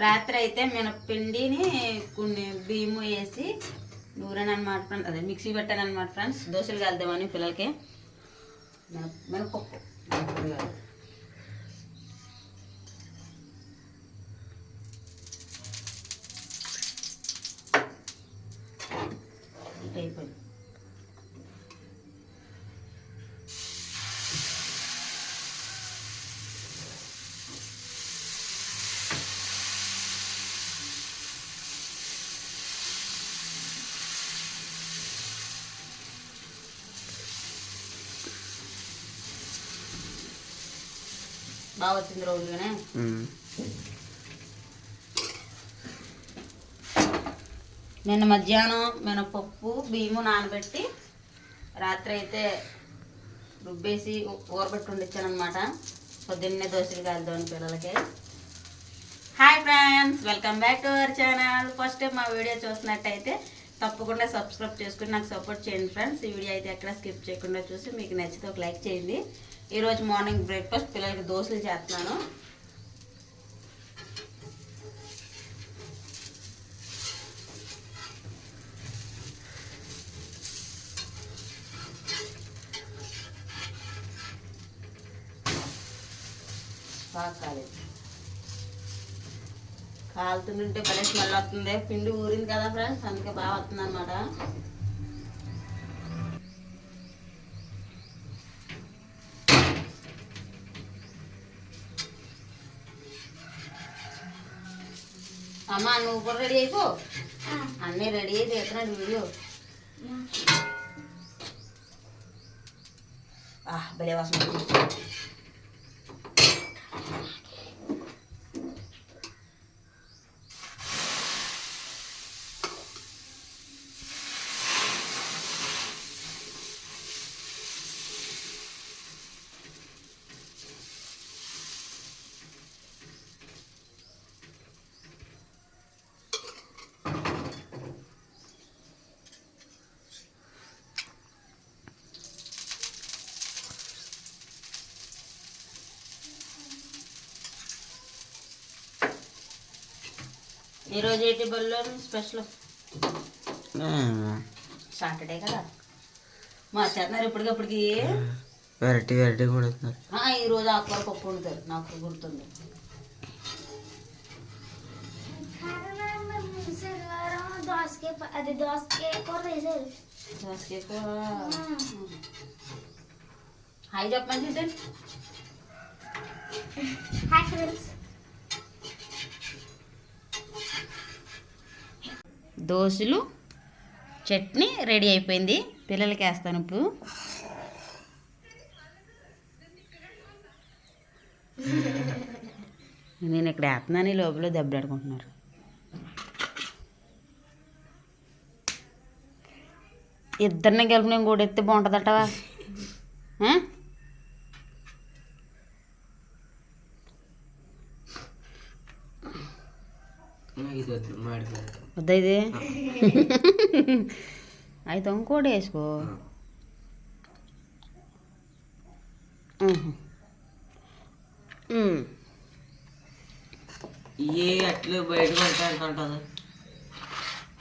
రాత్రి అయితే మినప్పిండిని కొన్ని బియ్యము వేసి నూరని అనమాట ఫ్రెండ్స్ అదే మిక్సీ పెట్టాను అనమాట ఫ్రెండ్స్. దోశలు కలుద్దామని పిల్లలకి. మినప మినపప్పు. అయిపోయింది. బాగా వచ్చింది రోజుగానే నిన్న మధ్యాహ్నం మినపప్పు బియ్యము నానబెట్టి రాత్రి అయితే రుబ్బేసి ఊరబెట్టి వండించాను అనమాట పొద్దున్నే దోశలు కాలుదాం పిల్లలకి. Hi friends welcome back to our channel. First time మా వీడియో చూసినట్టయితే తప్పకుండా సబ్స్క్రైబ్ చేసుకుని నాకు సపోర్ట్ చేయండి ఫ్రెండ్స్. ఈ వీడియో అయితే ఎక్కడ స్కిప్ చేయకుండా చూసి మీకు నచ్చితే ఒక లైక్ చేయండి. ఈరోజు మార్నింగ్ బ్రేక్ఫాస్ట్ పిల్లలకి దోశలు చేస్తున్నాను. బాగా కాలేదు. కాలుతుంటే పడే స్మెల్ వస్తుంది. పిండి ఊరింది కదా ఫ్రెండ్స్ అందుకే బాగా వస్తుంది అనమాట అమ్మా నువ్వు కూడా రెడీ అయిపో అన్నీ రెడీ అయి తీస్తున్నాడు వీడియో ఆ, భలే వాసన ఈరోజు ఏంటి బల్లో స్పెషల్? సాటర్డే కదా. మా చేస్తున్నారు ఇప్పటికప్పటికి. వెరైటీ వెరైటీ కూడా ఈరోజు ఆకుకూర పప్పు వండుతారు. నాకు గుర్తుంది. దోసకే అది దోసకే కూర. వేసారు దోసకాయ కూర. హాయ్ చెప్పమని హాయ్ ఫ్రెండ్స్. దోశలు చట్నీ రెడీ అయిపోయింది. పిల్లలకి వేస్తాను ఇప్పుడు. నేను ఇక్కడ వేస్తున్నాను లోపల దెబ్బలాడుకుంటున్నారు ఇద్దరిని కలిపి నేను కూడా ఎత్తే బాగుంటుందటవా? వద్దు ఇది అయితే ఇంకోటి వేసుకో. ఏ అట్లా బయట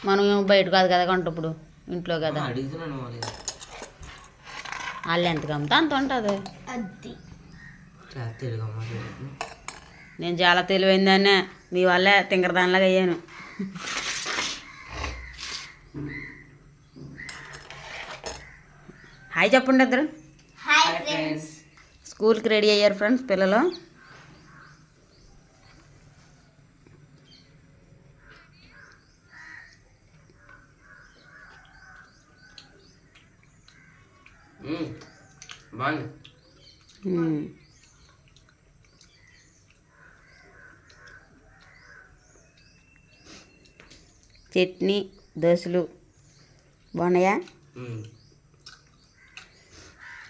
మనం ఏమో బయట కాదు కదా కొంట ఇప్పుడు ఇంట్లో కదా. అడుగుతున్నాను వాళ్ళు ఎంత కమ్ముతా అంత ఉంటుంది. నేను చాలా తెలివైందాన్నే. మీ వల్లే తింగరదానిలాగా అయ్యాను. హాయ్ చెప్పండి ఇద్దరు. స్కూల్కి రెడీ అయ్యారు ఫ్రెండ్స్ పిల్లలు. బాగుంది. చట్నీ దోశలు. బాగున్నాయా?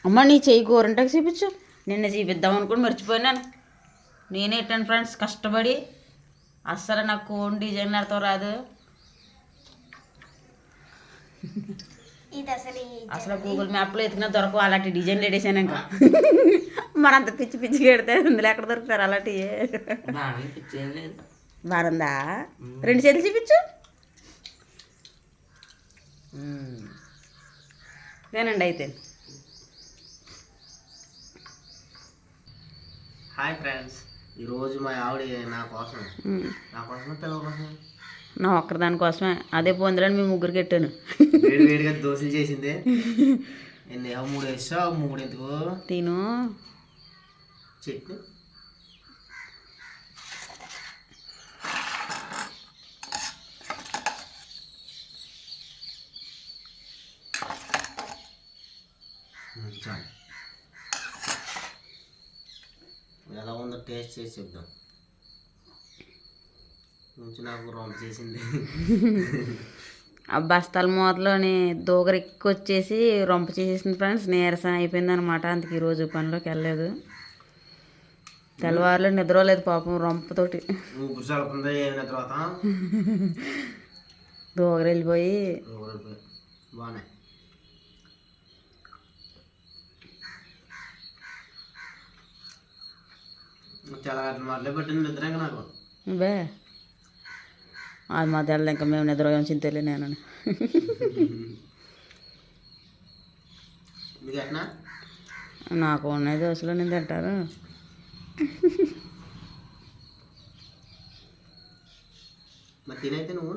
అమ్మ నీ చెయ్యి కూరంటకు చూపించు. నిన్న చూపిద్దాం అనుకుని మర్చిపోయినాను. నేనే ఇట్టాను ఫ్రెండ్స్ కష్టపడి అస్సలు నాకు కోన్ డిజైనర్తో రాదు. అసలు గూగుల్ మ్యాప్లో ఎతికినా దొరకవు అలాంటి డిజైన్ రెడీసాను ఇంకా. మనంత పిచ్చి పిచ్చి పెడితే ఇందులో ఎక్కడ దొరుకుతారు అలాంటివి బాగుందా? రెండు చేతులు చూపించు. తినండి అయితే. హాయ్ ఫ్రెండ్స్ ఈరోజు మా ఆవిడ నా కోసం. నా కోసమే పిల్లల కోసం నా ఒక్కరి కోసమే. అదే పొందరని మీ ముగ్గురికి పెట్టాను వేడి వేడిగా దోశలు చేసింది. ఎన్ని మూడు వేసావు మూడు ఎందుకు తిను. చట్నీ చాలు ఎలా ఉందో టేస్ట్ చేసి చెప్దాం. కొంచెం నాకు రొంప చేసింది. ఆ బస్తాల మూతలోని దూగరు ఎక్కువ వచ్చేసి రొంప చేసేసింది ఫ్రెండ్స్. నీరసం అయిపోయింది అనమాట అందుకు ఈరోజు పనిలోకి వెళ్ళలేదు. తెల్లవారులు నిద్రలేదు పాపం రొంపతోటి నువ్వు గుర్చాలకుందా చాలా నిద్ర నాకు. బే అది మా తెల్ల ఇంకా మేము నిద్ర చింతలే నేను నాకు ఉన్నాయి దోశలు నేను తింటారు మరి తినైతే నువ్వు.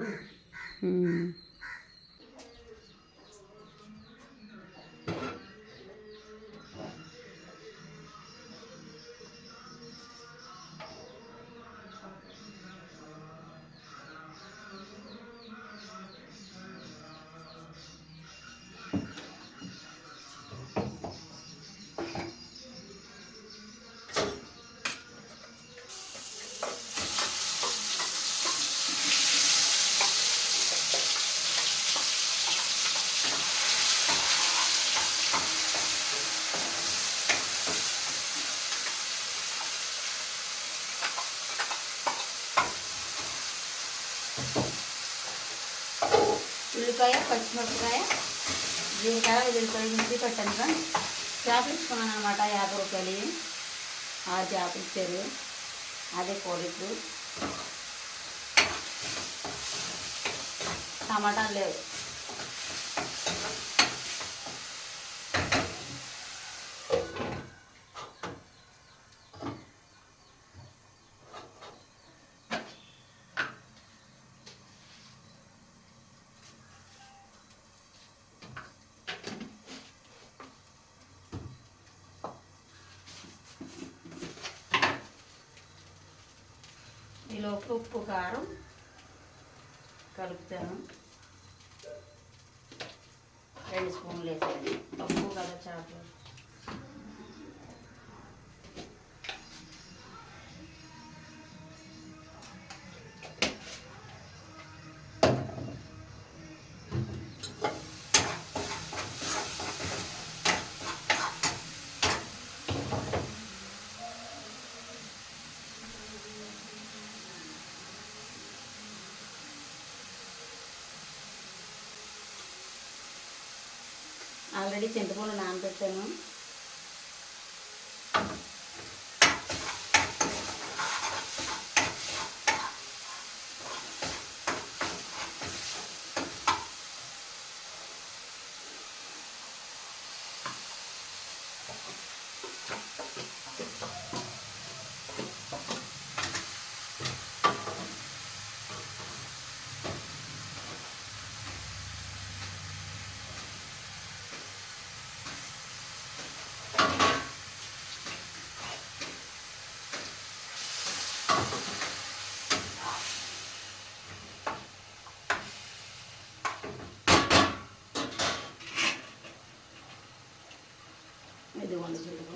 ఉల్లిపాయ పచ్చిమిరపకాయ జీలకాయ ఉల్లిపాయ మిర్చి పెట్టాను కదా చేపలు ఇచ్చుకున్నాను అనమాట యాభై రూపాయలు. ఆరు చేపలు ఇచ్చారు. అదే కూర ఇప్పుడు. టమాటాలు లేవు. ఈలోపు ఉప్పు కారం కలుపుతాను. రెండు స్పూన్లు వేసాను ఉప్పు కదా చేపలు. ఆల్రెడీ చింతపండు నానబెట్టాను. வந்துட்டு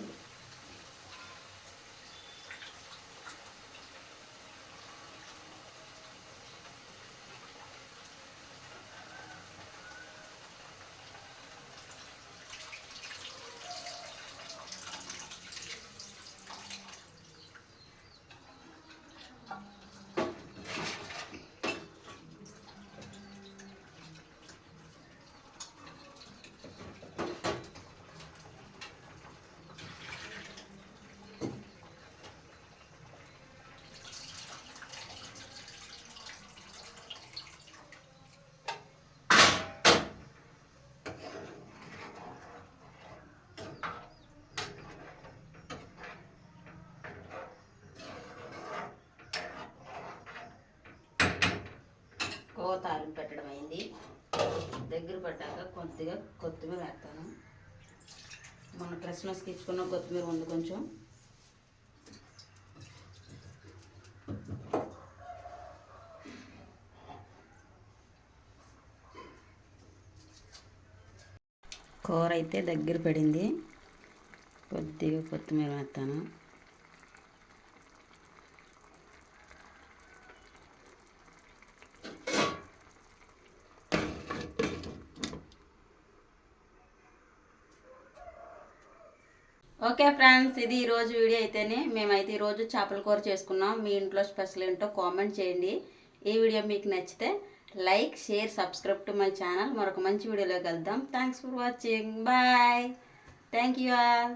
తాలింపు పెట్టడం అయింది. దగ్గర పడ్డాక కొద్దిగా కొత్తిమీర వేస్తాను. మన క్రిస్మస్కి ఇచ్చుకున్న కొత్తిమీర ఉంది కొంచెం. కూర అయితే దగ్గర పడింది. కొద్దిగా కొత్తిమీర వేస్తాను. ఓకే ఫ్రెండ్స్ ఇది ఈరోజు వీడియో అయితేనే మేమైతే ఈరోజు చేపల కూర చేసుకున్నాం. మీ ఇంట్లో స్పెషల్ ఏంటో కామెంట్ చేయండి. ఈ వీడియో మీకు నచ్చితే like share subscribe to my channel. మరొక మంచి వీడియోలో కలుద్దాం. Thanks for watching. Bye. Thank you all.